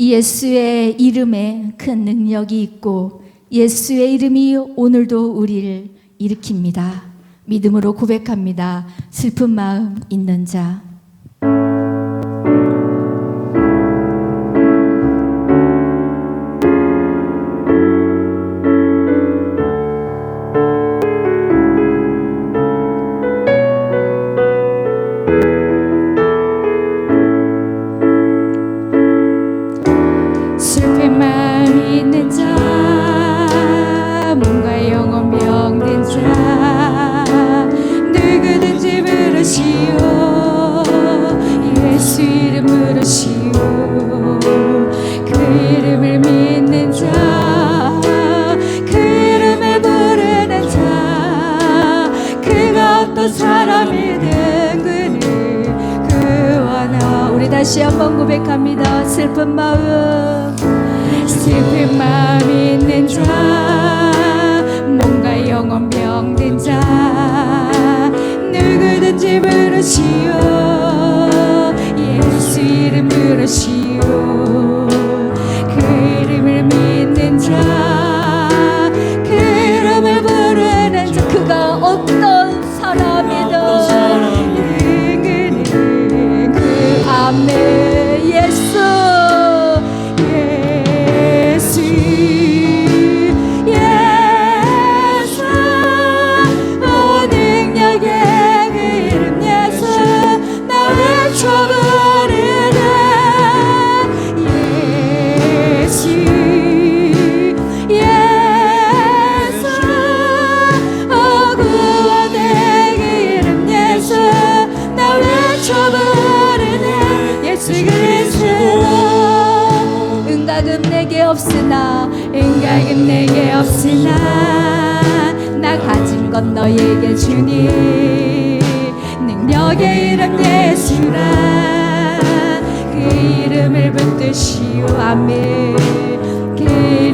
예수의 이름에 큰 능력이 있고 예수의 이름이 오늘도 우리를 일으킵니다. 믿음으로 고백합니다. 슬픈 마음 있는 자.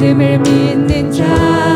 이름을 믿는 자.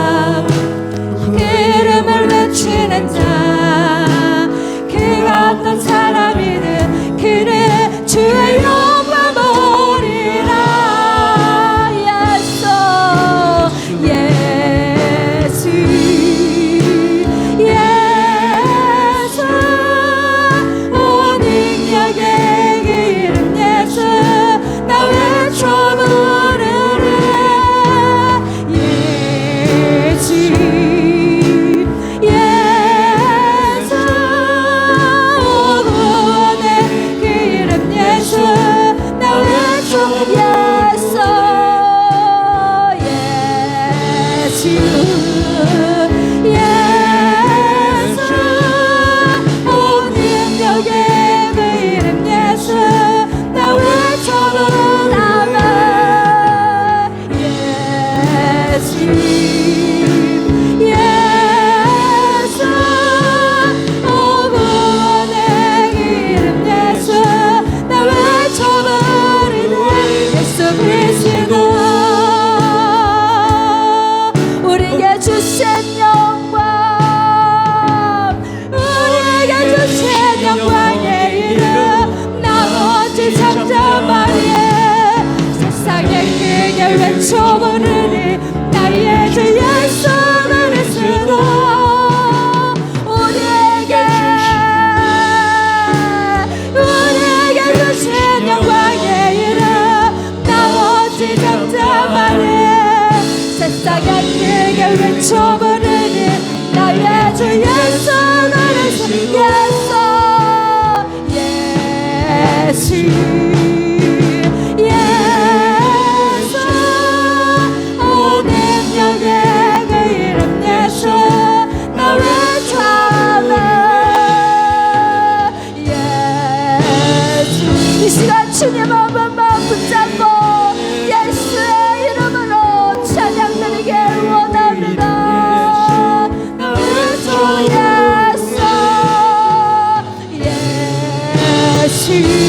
good. ti.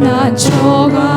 난 저가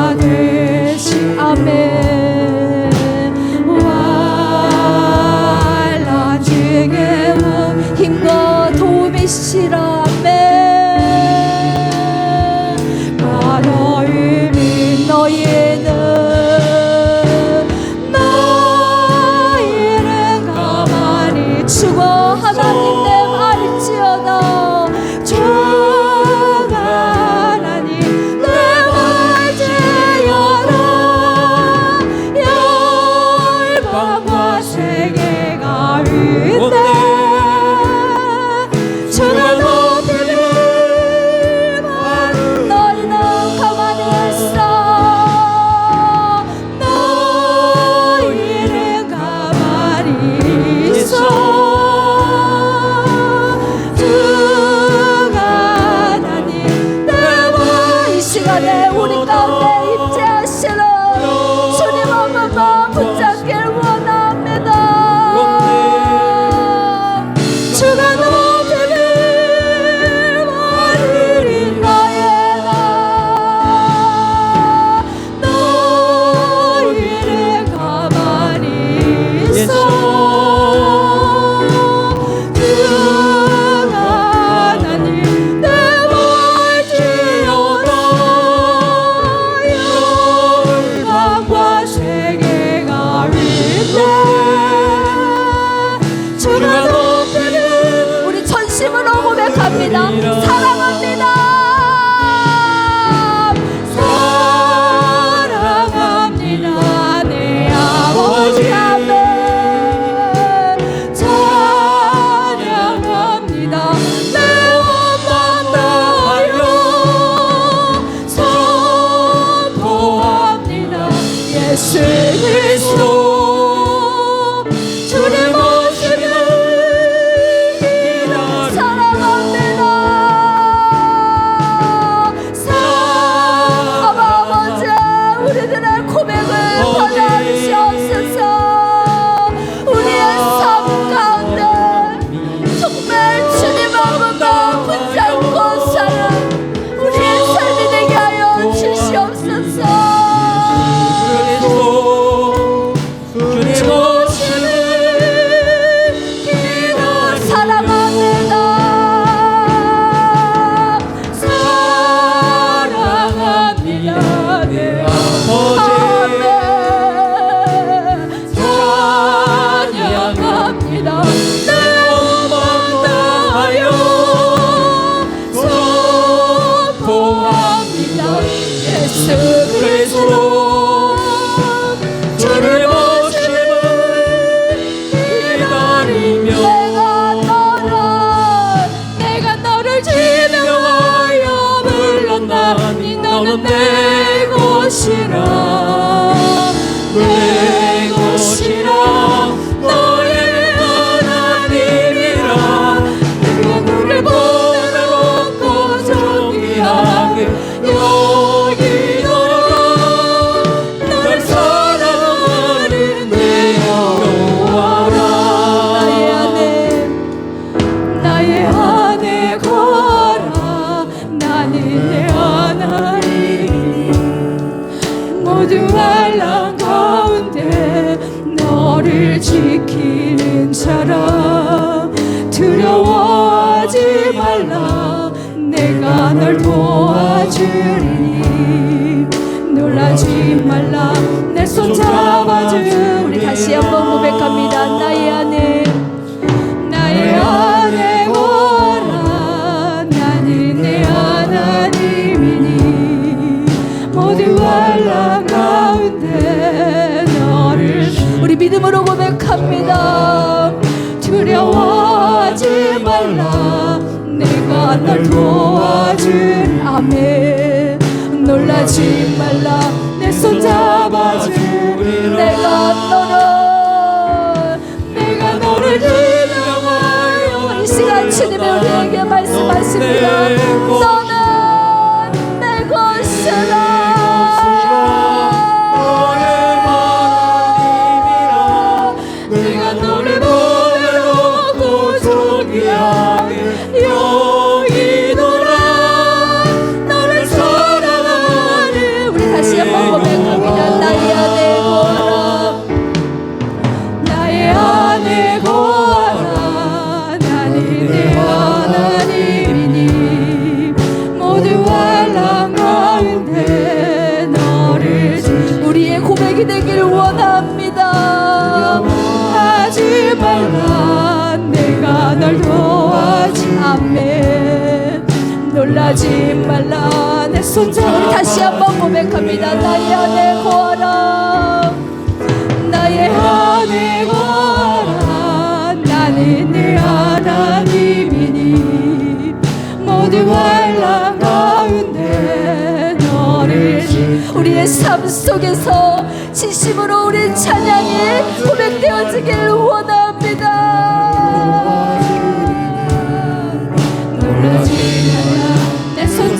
사람 두려워하지 말라. 내가 널 도와주리니 놀라지 말라. 내 손 잡아주리 우리 다시 한번 고백합니다. 나의 아내 나의 아내 보라. 나는 내 하나님이니 모든 환란 가운데 너를 우리 믿음으로 고백합니다. 두려워하지 말라. 내가 널 도와줄 아멘. 놀라지 말라. 내 손 잡아줄 내가 널 떠나지 말라. 내 손잡아 다시 한번 고백합니다. 나의 안에 거하라. 나의 안에 거하라. 나는 네 하나님이니. 모든 환란 가운데 너를 우리의 삶 속에서 진심으로 우리 찬양이 고백되어지길 원합니다. 놀라지